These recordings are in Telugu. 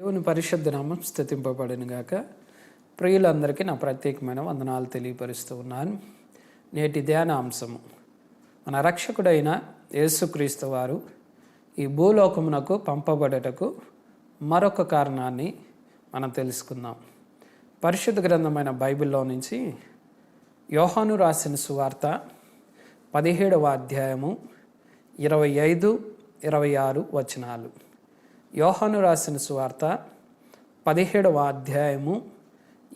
దేవుని పరిశుద్ధ నామం స్థుతింపబడిన గాక. ప్రియులందరికీ నా ప్రత్యేకమైన వందనాలు తెలియపరుస్తూ ఉన్నాను. నేటి ధ్యానాంశము. మన రక్షకుడైన యేసుక్రీస్తు వారు ఈ భూలోకమునకు పంపబడటకు మరొక కారణాన్ని మనం తెలుసుకుందాం. పరిశుద్ధ గ్రంథమైన బైబిల్లో నుంచి యోహాను రాసిన సువార్త పదిహేడవ అధ్యాయము ఇరవై ఐదు ఇరవై ఆరు వచనాలు. యోహాను రాసిన సువార్త పదిహేడవ అధ్యాయము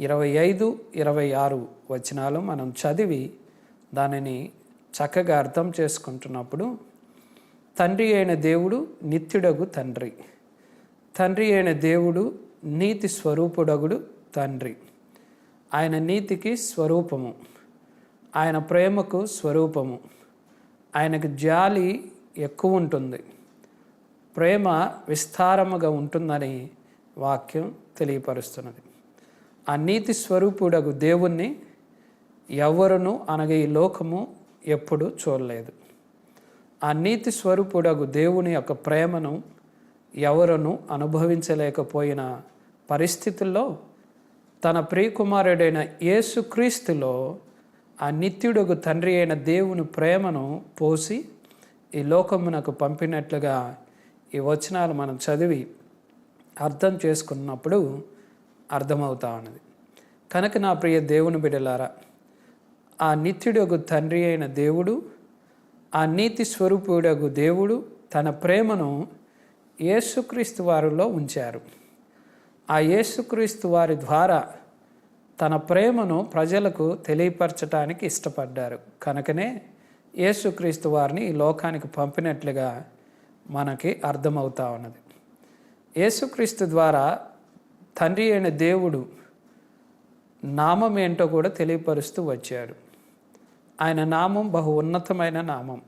ఇరవై ఐదు ఇరవై ఆరు వచనాలు మనం చదివి దానిని చక్కగా అర్థం చేసుకుంటున్నప్పుడు తండ్రి అయిన దేవుడు నిత్యుడగు తండ్రి. తండ్రి అయిన దేవుడు నీతి స్వరూపుడగుడు తండ్రి. ఆయన నీతికి స్వరూపము. ఆయన ప్రేమకు స్వరూపము. ఆయనకు జాలి ఎక్కువ ఉంటుంది. ప్రేమ విస్తారముగా ఉంటుందని వాక్యం తెలియపరుస్తున్నది. ఆ నీతి స్వరూపుడగు దేవుణ్ణి ఎవరును అనగా ఈ లోకము ఎప్పుడు చూడలేదు. ఆ నీతి స్వరూపుడగు దేవుని యొక్క ప్రేమను ఎవరును అనుభవించలేకపోయిన పరిస్థితుల్లో తన ప్రియకుమారుడైన యేసుక్రీస్తులో ఆ నిత్యుడుగు తండ్రి అయిన దేవుని ప్రేమను పోసి ఈ లోకమునకు పంపినట్లుగా ఈ వచనాలు మనం చదివి అర్థం చేసుకున్నప్పుడు అర్థమవుతా ఉన్నది. కనుక నా ప్రియ దేవుని బిడలారా ఆ నిత్యుడగు తండ్రి అయిన దేవుడు ఆ నీతి స్వరూపుడగు దేవుడు తన ప్రేమను యేసుక్రీస్తు వారిలో ఉంచారు. ఆ యేసుక్రీస్తు వారి ద్వారా తన ప్రేమను ప్రజలకు తెలియపరచటానికి ఇష్టపడ్డారు. కనుకనే యేసుక్రీస్తు వారిని ఈ లోకానికి పంపినట్లుగా మనకి అర్థమవుతా ఉన్నది. యేసుక్రీస్తు ద్వారా తండ్రి అయిన దేవుడు నామం ఏంటో కూడా తెలియపరుస్తూ వచ్చాడు. ఆయన నామం బహు ఉన్నతమైన నామం.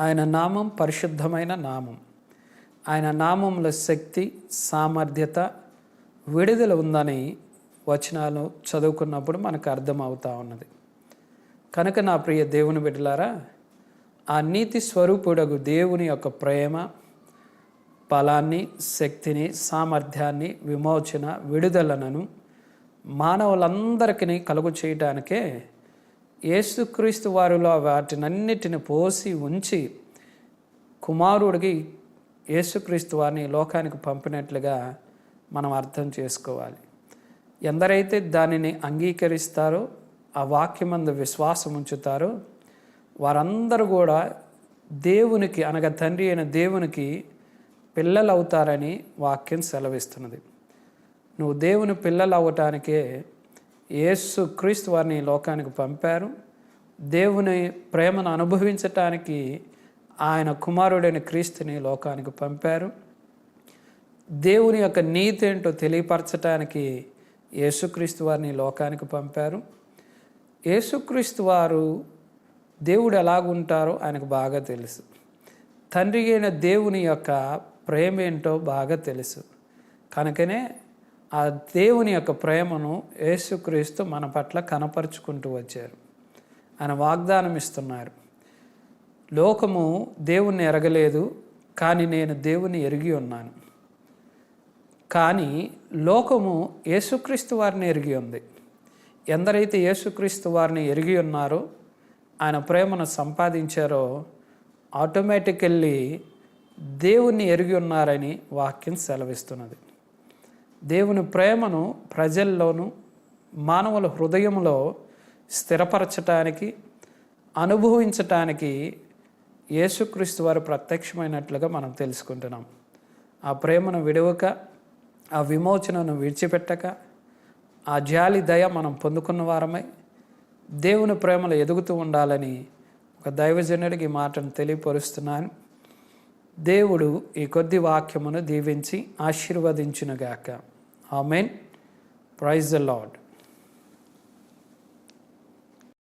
ఆయన నామం పరిశుద్ధమైన నామం. ఆయన నామంలో శక్తి సామర్థ్యత విడుదల ఉందని వచనాలు చదువుకున్నప్పుడు మనకు అర్థమవుతా ఉన్నది. కనుక నా ప్రియ దేవుని బిడ్డలారా ఆ నీతి స్వరూపుడగు దేవుని యొక్క ప్రేమ బలాన్ని శక్తిని సామర్థ్యాన్ని విమోచన విడుదలను మానవులందరికీ కలుగు చేయడానికే యేసుక్రీస్తు వారిలో వాటినన్నిటిని పోసి ఉంచి కుమారుడికి యేసుక్రీస్తు వారిని లోకానికి పంపినట్లుగా మనం అర్థం చేసుకోవాలి. ఎందరైతే దానిని అంగీకరిస్తారో ఆ వాక్యమందు విశ్వాసం ఉంచుతారో వారందరూ కూడా దేవునికి అనగా తండ్రి అయిన దేవునికి పిల్లలు అవుతారని వాక్యం సెలవిస్తున్నది. నువ్వు దేవుని పిల్లలు అవ్వటానికే యేసు క్రీస్తు వారిని లోకానికి పంపారు. దేవుని ప్రేమను అనుభవించటానికి ఆయన కుమారుడైన క్రీస్తుని లోకానికి పంపారు. దేవుని యొక్క నీతి ఏంటో తెలియపరచటానికి యేసుక్రీస్తు వారిని లోకానికి పంపారు. యేసుక్రీస్తు వారు దేవుడు ఎలాగుంటారో ఆయనకు బాగా తెలుసు. తండ్రి అయిన దేవుని యొక్క ప్రేమ ఏంటో బాగా తెలుసు. కనుకనే ఆ దేవుని యొక్క ప్రేమను యేసుక్రీస్తు మన పట్ల కనపరుచుకుంటూ వచ్చారు. ఆయన వాగ్దానం ఇస్తున్నారు లోకము దేవుణ్ణి ఎరగలేదు కానీ నేను దేవుని ఎరిగి ఉన్నాను. కానీ లోకము యేసుక్రీస్తు వారిని ఎరిగి ఉంది. ఎందరైతే యేసుక్రీస్తు వారిని ఎరిగి ఉన్నారో ఆయన ప్రేమను సంపాదించారో ఆటోమేటికల్లీ దేవుణ్ణి ఎరిగి ఉన్నారని వాక్యం సెలవిస్తున్నది. దేవుని ప్రేమను ప్రజల్లోనూ మానవుల హృదయంలో స్థిరపరచటానికి అనుభవించటానికి యేసుక్రీస్తు వారు ప్రత్యక్షమైనట్లుగా మనం తెలుసుకుంటున్నాం. ఆ ప్రేమను విడవక ఆ విమోచనను విడిచిపెట్టక ఆ జాలి దయ మనం పొందుకున్న వారమై దేవుని ప్రేమలో ఎదుగుతూ ఉండాలని ఒక దైవజనుడికి ఈ మాటను తెలియపరుస్తున్నాను. దేవుడు ఈ కొద్ది వాక్యమును దీవించి ఆశీర్వదించునుగాక. ఆమెన్. Praise the lord